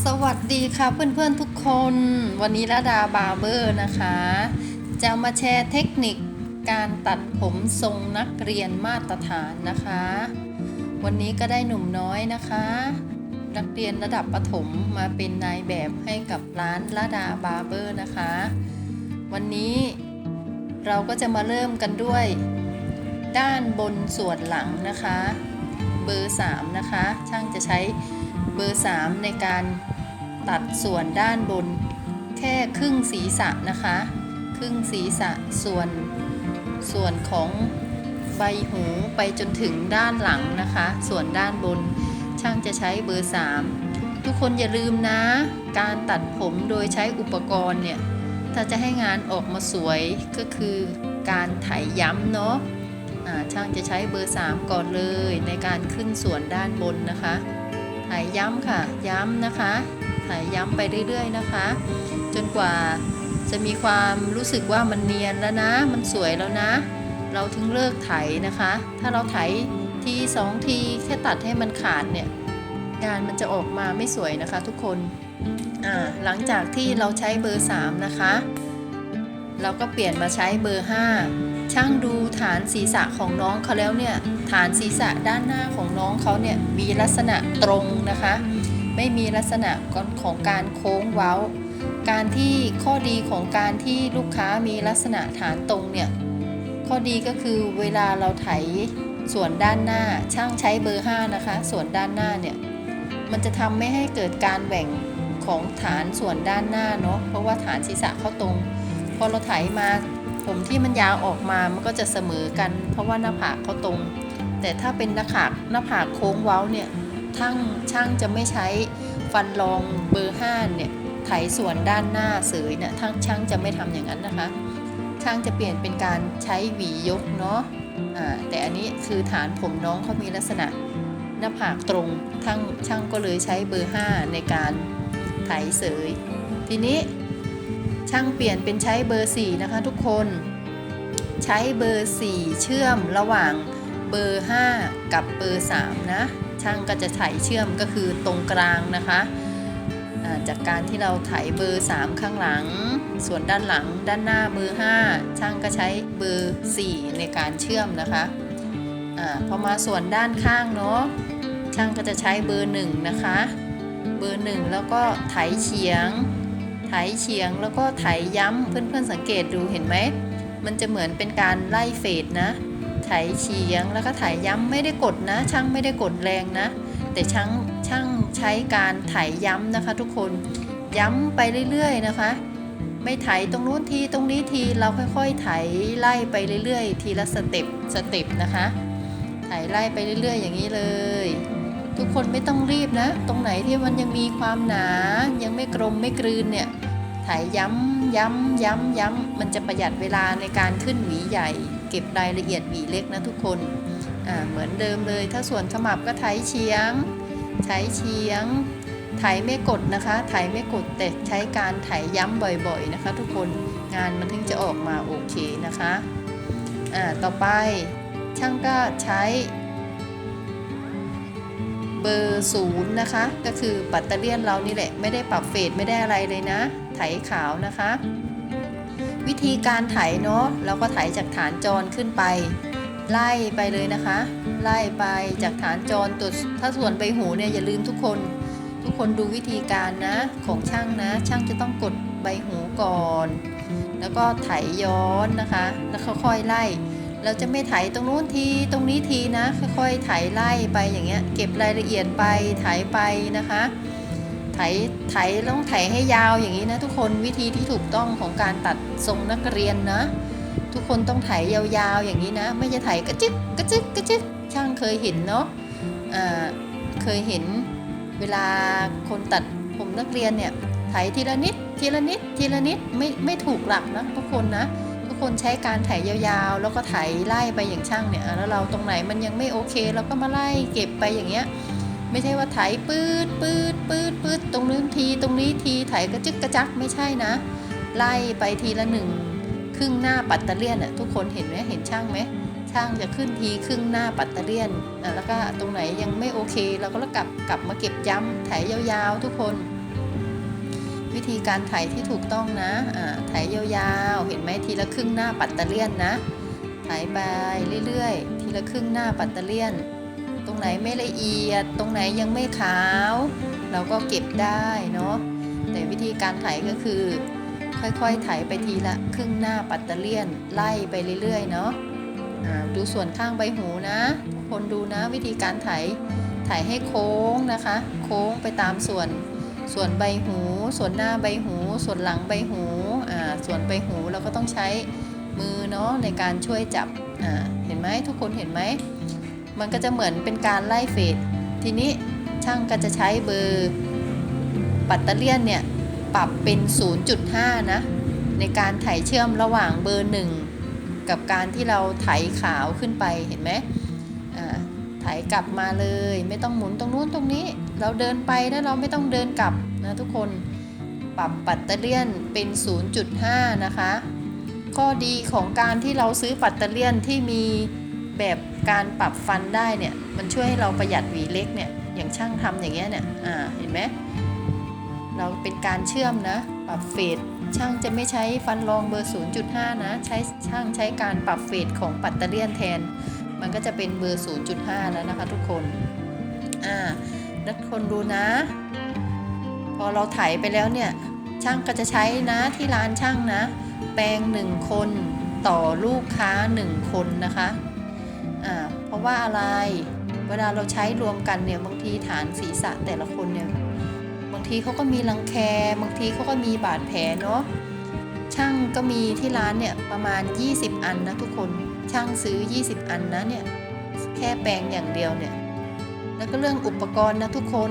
สวัสดีค่ะเพื่อนๆทุกคน วันนี้ระดาบาร์เบอร์นะคะ จะมาแชร์เทคนิคการตัดผมทรงนักเรียนมาตรฐานนะคะ วันนี้ก็ได้หนุ่มน้อยนะคะ นักเรียนระดับประถมมาเป็นนายแบบให้กับร้านระดาบาร์เบอร์นะคะ วันนี้เราก็จะมาเริ่มกันด้วย ด้านบนส่วนหลังนะคะ เบอร์ 3 นะคะ ช่างจะใช้ เบอร์ 3 ในการตัดส่วนด้านบน แค่ครึ่งศีรษะนะคะ ครึ่งศีรษะส่วนส่วนของใบหูไปจนถึงด้านหลังนะคะ ส่วนด้านบนช่างจะใช้เบอร์ 3 ทุกคนอย่าลืมนะ การตัดผมโดยใช้อุปกรณ์เนี่ย ถ้าจะให้งานออกมาสวยก็คือการไถย้ำเนาะช่างจะใช้เบอร์ 3 ก่อนเลยในการขึ้นส่วนด้านบนนะคะายย้ำค่ะ ย้ำนะคะถ่ายย้ำไปเรื่อยๆนะคะ จนกว่าจะมีความรู้สึกว่ามันเนียนแล้วนะ มันสวยแล้วนะ เราถึงเลิกไถนะคะ ถ้าเราไถทีสองทีแค่ตัดให้มันขาดเนี่ย งานมันจะออกมาไม่สวยนะคะทุกคนหลังจากที่เราใช้เบอร์ 3 นะคะ เราก็เปลี่ยนมาใช้เบอร์ 5 ช่างดูฐานศีรษะของน้องเขาแล้วเนี่ยฐานศีรษะด้านหน้าของน้องเขาเนี่ยมีลักษณะตรงนะคะ ไม่มีลักษณะของการโค้งเว้า การที่ข้อดีของการที่ลูกค้ามีลักษณะฐานตรงเนี่ยข้อดีก็คือเวลาเราไถส่วนด้านหน้าช่างใช้เบอร์ 5 นะคะ ส่วนด้านหน้าเนี่ยมันจะทำไม่ให้เกิดการแหว่งของฐานส่วนด้านหน้าเนาะเพราะว่าฐานศีรษะเขาตรง พอเราไถมา ผมที่มันยาวออกมามันก็จะเสมอกัน เพราะว่าหน้าผากเขาตรง แต่ถ้าเป็นหน้าผากหน้าผากโค้งเว้าเนี่ยช่างช่างจะไม่ใช้ฟันรองเบอร์5เนี่ยไถส่วนด้านหน้าเสยเนี่ยทั้งช่างจะไม่ทำอย่างนั้นนะคะ ช่างจะเปลี่ยนเป็นการใช้หวียกเนาะอ่าแต่อันนี้คือฐานผมน้องเขามีลักษณะหน้าผากตรงทั้งช่างก็เลยใช้เบอร์5ในการไถเสย ทีนี้ ช่างเปลี่ยนเป็นใช้เบอร์ 4 นะคะทุกคน ใช้เบอร์ 4 เชื่อมระหว่างเบอร์ 5 กับเบอร์ 3 นะ ช่างก็จะไถเชื่อมก็คือตรงกลางนะคะจากการที่เราไถเบอร์ 3 ข้างหลัง ส่วนด้านหลังด้านหน้าเบอร์ 5 ช่างก็ใช้เบอร์ 4 ในการเชื่อมนะคะอาพอมาส่วนด้านข้างเนาะช่างก็จะใช้เบอร์ 1 นะคะ เบอร์ 1 แล้วก็ไถเฉียง ไถเฉียงแล้วก็ไถย้ำเพื่อนๆสังเกตดูเห็นไหม มันจะเหมือนเป็นการไล่เฟดนะ ไถเฉียงแล้วก็ไถย้ำไม่ได้กดนะ ช่างไม่ได้กดแรงนะ แต่ช่างช่างใช้การไถย้ำนะคะ ทุกคนย้ำไปเรื่อยๆนะคะ ไม่ไถตรงนู้นทีตรงนี้ทีเราค่อยๆไถไล่ไปเรื่อยๆ ทีละสเต็ปสเต็ปนะคะ ไถไล่ไปเรื่อยๆ อย่างนี้เลย ทุกคนไม่ต้องรีบนะ ตรงไหนที่มันยังมีความหนา ยังไม่กลมไม่กลืนเนี่ยถ่ายย้ำ ย้ำ ย้ำ ย้ำ มันจะประหยัดเวลาในการขึ้นหวีใหญ่ เก็บรายละเอียดหวีเล็กนะทุกคน อ่า เหมือนเดิมเลย ถ้าส่วนขมับก็ไถเฉียง ใช้เฉียง ไถไม่กดนะคะ ไถไม่กด แต่ใช้การไถย้ำบ่อยๆนะคะ ทุกคน งานมันถึงจะออกมาโอเคนะคะ อ่า ต่อไปช่างก็ใช้ เบอร์ศูนย์นะคะ ก็คือปัตเตอร์เลียนเรานี่แหละ ไม่ได้ปรับเฟดไม่ได้อะไรเลยนะ ไถขาวนะคะ วิธีการไถเนาะเราก็ไถจากฐานจรขึ้นไป ไล่ไปเลยนะคะ ไล่ไปจากฐานจรตัวถ้าส่วนใบหูเนี่ยอย่าลืมทุกคน ทุกคนดูวิธีการนะของช่างนะ ช่างจะต้องกดใบหูก่อน แล้วก็ไถย้อนนะคะ แล้วค่อยๆไล่ เราจะไม่ไถตรงนู้นทีตรงนี้ทีนะ ค่อยๆไถไล่ไปอย่างเงี้ย เก็บรายละเอียดไปไถไปนะคะ ไถไถต้องไถให้ยาวอย่างนี้นะทุกคนวิธีที่ถูกต้องของการตัดทรงนักเรียนนะ ทุกคนต้องไถยาวๆอย่างนี้นะ ไม่จะไถกระจึกกระจึกกระจึกช่างเคยเห็นเนาะเคยเห็นเวลาคนตัดผมนักเรียนเนี่ยไถทีละนิดทีละนิดทีละนิดไม่ไม่ถูกหลักนะทุกคนนะ คนใช้การไถยาวๆ แล้วก็ไถไล่ไปอย่างช่างเนี่ย แล้วเราตรงไหนมันยังไม่โอเค เราก็มาไล่เก็บไปอย่างเงี้ย ไม่ใช่ว่าไถปืดปืดปืดปืดตรงนู้นทีตรงนี้ทีไถกระจึกกระจักไม่ใช่นะ ไล่ไปทีละหนึ่งครึ่งหน้าปัตเตอร์เลียนอะทุกคนเห็นไหมเห็นช่างไหมช่างจะขึ้นทีครึ่งหน้าปัตเตอร์เลียนอะแล้วก็ตรงไหนยังไม่โอเค เราก็กลับกลับมาเก็บย้ำไถยาวๆ ทุกคน วิธีการไถที่ถูกต้องนะอ่าไถยาวๆ เห็นไหมทีละครึ่งหน้าปัตตอร์เลียนนะ ไถไปเรื่อยๆ ทีละครึ่งหน้าปัตตอร์เลียน ตรงไหนไม่ละเอียด ตรงไหนยังไม่ขาว เราก็เก็บได้เนาะ แต่วิธีการไถก็คือ ค่อยๆ ไถไปทีละครึ่งหน้าปัตตอร์เลียน ไล่ไปเรื่อยๆ เนาะดูส่วนข้างใบหูนะ คนดูนะวิธีการไถไถให้โค้งนะคะ โค้งไปตามส่วน ส่วนใบหู ส่วนหน้าใบหู ส่วนหลังใบหูอ่าส่วนใบหูเราก็ต้องใช้มือเนาะในการช่วยจับอ่าเห็นไหมทุกคนเห็นไหมมันก็จะเหมือนเป็นการไล่เฟดทีนี้ช่างก็จะใช้เบอร์ปัตเตอร์เลียนเนี่ยปรับเป็น 0.5 นะ ในการไถเชื่อมระหว่างเบอร์ 1 กับการที่เราไถขาวขึ้นไปเห็นไหมอ่าไถกลับมาเลย ไม่ต้องหมุนตรงนู้นตรงนี้ เราเดินไปแล้วเราไม่ต้องเดินกลับนะทุกคนปรับปัตเตอร์เลียนเป็น 0.5 นะคะ ข้อดีของการที่เราซื้อปัตเตอร์เลียนที่มีแบบการปรับฟันได้เนี่ยมันช่วยให้เราประหยัดหวีเล็กเนี่ยอย่างช่างทำอย่างเงี้ยเนี่ยอ่าเห็นไหมเราเป็นการเชื่อมนะปรับเฟดช่างจะไม่ใช้ฟันรองเบอร์ 0.5 นะใช้ช่างใช้การปรับเฟดของปัตเตอร์เลียนแทน มันก็จะเป็นเบอร์ 0.5 แล้วนะคะทุกคนอ่า นักคนดูนะ พอเราไถไปแล้วเนี่ย ช่างก็จะใช้นะที่ร้านช่างนะ แปลงหนึ่งคนต่อลูกค้าหนึ่งคนนะคะอ่าเพราะว่าอะไรเวลาเราใช้รวมกันเนี่ยบางทีฐานศีรษะแต่ละคนเนี่ยบางทีเขาก็มีรังแคบางทีเขาก็มีบาดแผลเนาะช่างก็มีที่ร้านเนี่ยประมาณ 20 อันนะทุกคนช่างซื้อ 20 อันนะเนี่ยแค่แปลงอย่างเดียวเนี่ย แล้วก็เรื่องอุปกรณ์นะทุกคน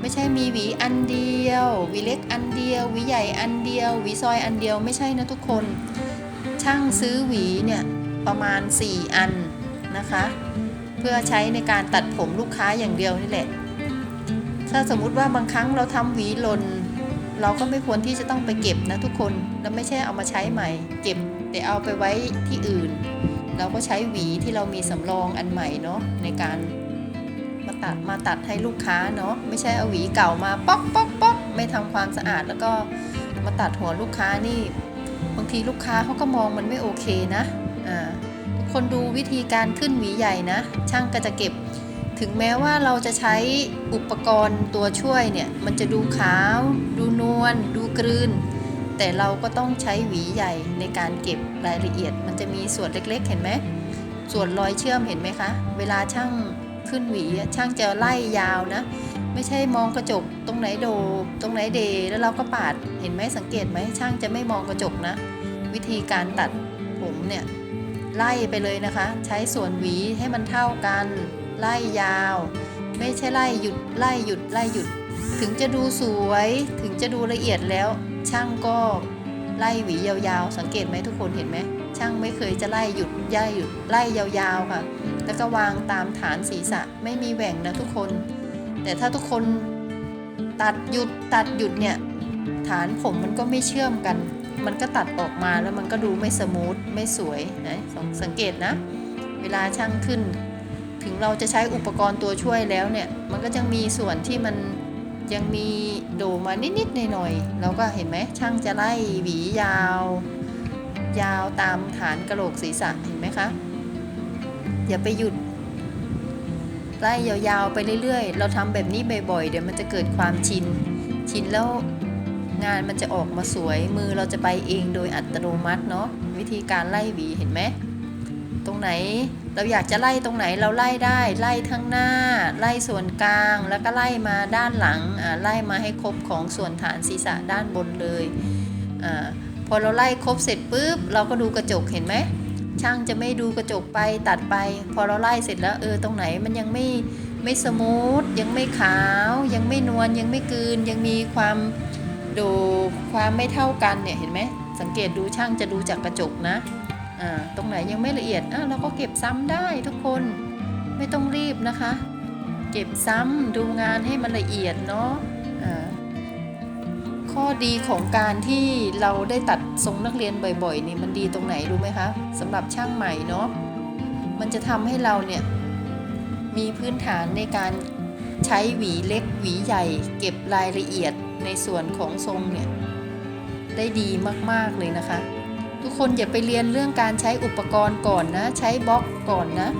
ไม่ใช่มีหวีอันเดียวหวีเล็กอันเดียวหวีใหญ่อันเดียวหวีซอยอันเดียวไม่ใช่นะทุกคน ช่างซื้อหวีเนี่ยประมาณ 4 อันนะคะ เพื่อใช้ในการตัดผมลูกค้าอย่างเดียวนี่แหละ ถ้าสมมุติว่าบางครั้งเราทำหวีหล่นเราก็ไม่ควรที่จะต้องไปเก็บนะทุกคน แล้วไม่ใช่เอามาใช้ใหม่ เก็บแต่เอาไปไว้ที่อื่น เราก็ใช้หวีที่เรามีสำรองอันใหม่เนาะในการ มาตัดมาตัดให้ลูกค้าเนาะไม่ใช่เอาหวีเก่ามาป๊อกป๊อกป๊อกไม่ทำความสะอาดแล้วก็มาตัดหัวลูกค้านี่บางทีลูกค้าเขาก็มองมันไม่โอเคนะอ่าทุกคนดูวิธีการขึ้นหวีใหญ่นะ ช่างก็จะเก็บ ถึงแม้ว่าเราจะใช้อุปกรณ์ตัวช่วยเนี่ย มันจะดูขาว ดูนวลดูกลืนแต่เราก็ต้องใช้หวีใหญ่ในการเก็บรายละเอียด มันจะมีส่วนเล็กๆ เห็นไหมส่วนรอยเชื่อมเห็นไหมคะ เวลาช่าง ขึ้นหวีช่างจะไล่ยาวนะ ไม่ใช่มองกระจกตรงไหนโดตรงไหนเด แล้วเราก็ปาดเห็นไหมสังเกตไหมช่างจะไม่มองกระจกนะ วิธีการตัดผมเนี่ยไล่ไปเลยนะคะ ใช้ส่วนหวีให้มันเท่ากัน ไล่ยาว ไม่ใช่ไล่หยุดไล่หยุดไล่หยุด ถึงจะดูสวย ถึงจะดูละเอียดแล้ว ช่างก็ไล่หวียาวๆ สังเกตไหมทุกคนเห็นไหมช่างไม่เคยจะไล่หยุดย่าหยุดไล่ยาวๆค่ะ แล้วก็วางตามฐานศีรษะไม่มีแหว่งนะทุกคน แต่ถ้าทุกคนตัดหยุดตัดหยุดเนี่ยฐานผมมันก็ไม่เชื่อมกัน มันก็ตัดออกมาแล้วมันก็ดูไม่สมูทไม่สวยนะสสังเกตนะ เวลาช่างขึ้น ถึงเราจะใช้อุปกรณ์ตัวช่วยแล้วเนี่ย มันก็ยังมีส่วนที่มันยังมีโดมานิดๆหน่อยๆเราก็เห็นไหมช่างจะไล่หวียาว ยาวตามฐานกระโหลกศีรษะเห็นไหมคะ อย่าไปหยุดไล่ยาวๆไปเรื่อยๆ เราทำแบบนี้บ่อยๆ เดี๋ยวมันจะเกิดความชิน ชินแล้วงานมันจะออกมาสวย มือเราจะไปเองโดยอัตโนมัติเนาะ วิธีการไล่หวีเห็นไหม ตรงไหนเราอยากจะไล่ตรงไหนเราไล่ได้ ไล่ทั้งหน้า ไล่ส่วนกลาง แล้วก็ไล่มาด้านหลัง อ่า ไล่มาให้ครบของส่วนฐานศีรษะด้านบนเลยอาพอเราไล่ครบเสร็จปุ๊บ เราก็ดูกระจกเห็นไหม ช่างจะไม่ดูกระจกไปตัดไป พอเราไล่เสร็จแล้วเออตรงไหนมันยังไม่ไม่สมูทยังไม่ขาว ยังไม่นวลยังไม่กืน ยังมีความโดความไม่เท่ากันเนี่ยเห็นไหมสังเกตดูช่างจะดูจากกระจกนะอ่าตรงไหนยังไม่ละเอียดอะเราก็เก็บซ้ำได้ทุกคนไม่ต้องรีบนะคะ เก็บซ้ำดูงานให้มันละเอียดเนาะอ่า ข้อดีของการที่เราได้ตัดทรงนักเรียนบ่อยๆนี่มันดีตรงไหนรู้ไหมคะสำหรับช่างใหม่เนาะมันจะทำให้เราเนี่ยมีพื้นฐานในการใช้หวีเล็กหวีใหญ่ เก็บรายละเอียดในส่วนของทรงเนี่ยได้ดีมากๆเลยนะคะ ทุกคนอย่าไปเรียนเรื่องการใช้อุปกรณ์ก่อนนะ ใช้บล็อกก่อนนะ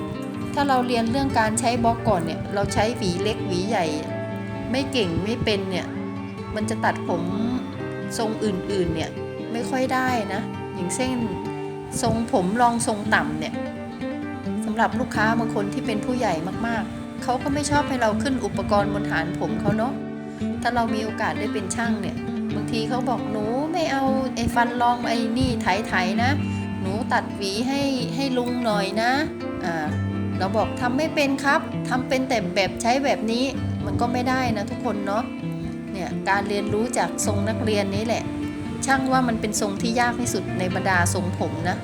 ถ้าเราเรียนเรื่องการใช้บล็อกก่อนเนี่ยเราใช้หวีเล็กหวีใหญ่ ไม่เก่งไม่เป็นเนี่ย มันจะตัดผมทรงอื่นๆเนี่ยไม่ค่อยได้นะอย่างเช่นทรงผมรองทรงต่ำเนี่ยสำหรับลูกค้าบางคนที่เป็นผู้ใหญ่มากๆ เขาก็ไม่ชอบให้เราขึ้นอุปกรณ์บนฐานผมเขาเนาะถ้าเรามีโอกาสได้เป็นช่างเนี่ยบางทีเขาบอกหนูไม่เอาไอ้ฟันรองไอ้นี่ไถๆนะ หนูตัดหวีให้ให้ลุงหน่อยนะอ่าเราบอกทำไม่เป็นครับทำเป็นแต่แบบใช้แบบนี้มันก็ไม่ได้นะทุกคนเนาะ เนี่ยการเรียนรู้จากทรงนักเรียนนี้แหละ ช่างว่ามันเป็นทรงที่ยากที่สุดในบรรดาทรงผมนะ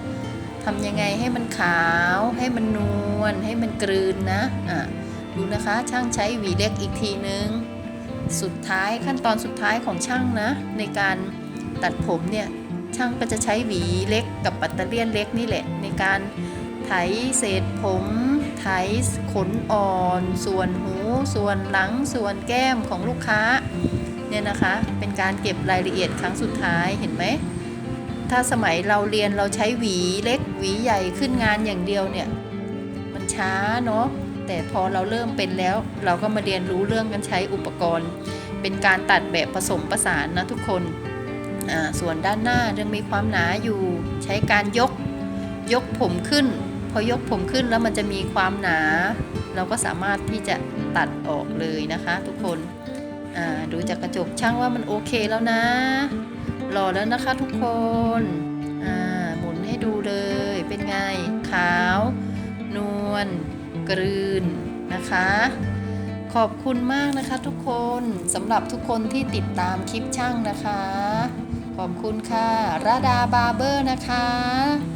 ทำยังไงให้มันขาว ให้มันนวลให้มันกลืนนะอะดูนะคะช่างใช้หวีเล็กอีกทีนึง สุดท้ายขั้นตอนสุดท้ายของช่างนะ ในการตัดผมเนี่ยช่างก็จะใช้หวีเล็กกับปัตเตอร์เลียนเล็กนี่แหละ ในการไถเศษผมไถขนอ่อน ส่วนหู ส่วนหลัง ส่วนแก้มของลูกค้า เนี่ยนะคะ เป็นการเก็บรายละเอียดครั้งสุดท้ายเห็นไหม ถ้าสมัยเราเรียนเราใช้หวีเล็กหวีใหญ่ขึ้นงานอย่างเดียวเนี่ย มันช้าเนาะแต่พอเราเริ่มเป็นแล้ว เราก็มาเรียนรู้เรื่องการใช้อุปกรณ์ เป็นการตัดแบบผสมประสานนะทุกคนส่วนด้านหน้ายังมีความหนาอยู่ใช้การยกยกผมขึ้น พอยกผมขึ้นแล้วมันจะมีความหนา เราก็สามารถที่จะตัดออกเลยนะคะทุกคน ดูจากกระจกช่างว่ามันโอเคแล้วนะ หล่อแล้วนะคะทุกคนหมุนให้ดูเลยเป็นไง ขาว นวลกลืนนะคะ ขอบคุณมากนะคะทุกคนสำหรับทุกคนที่ติดตามคลิปช่างนะคะ ขอบคุณค่ะราดาบาร์เบอร์นะคะ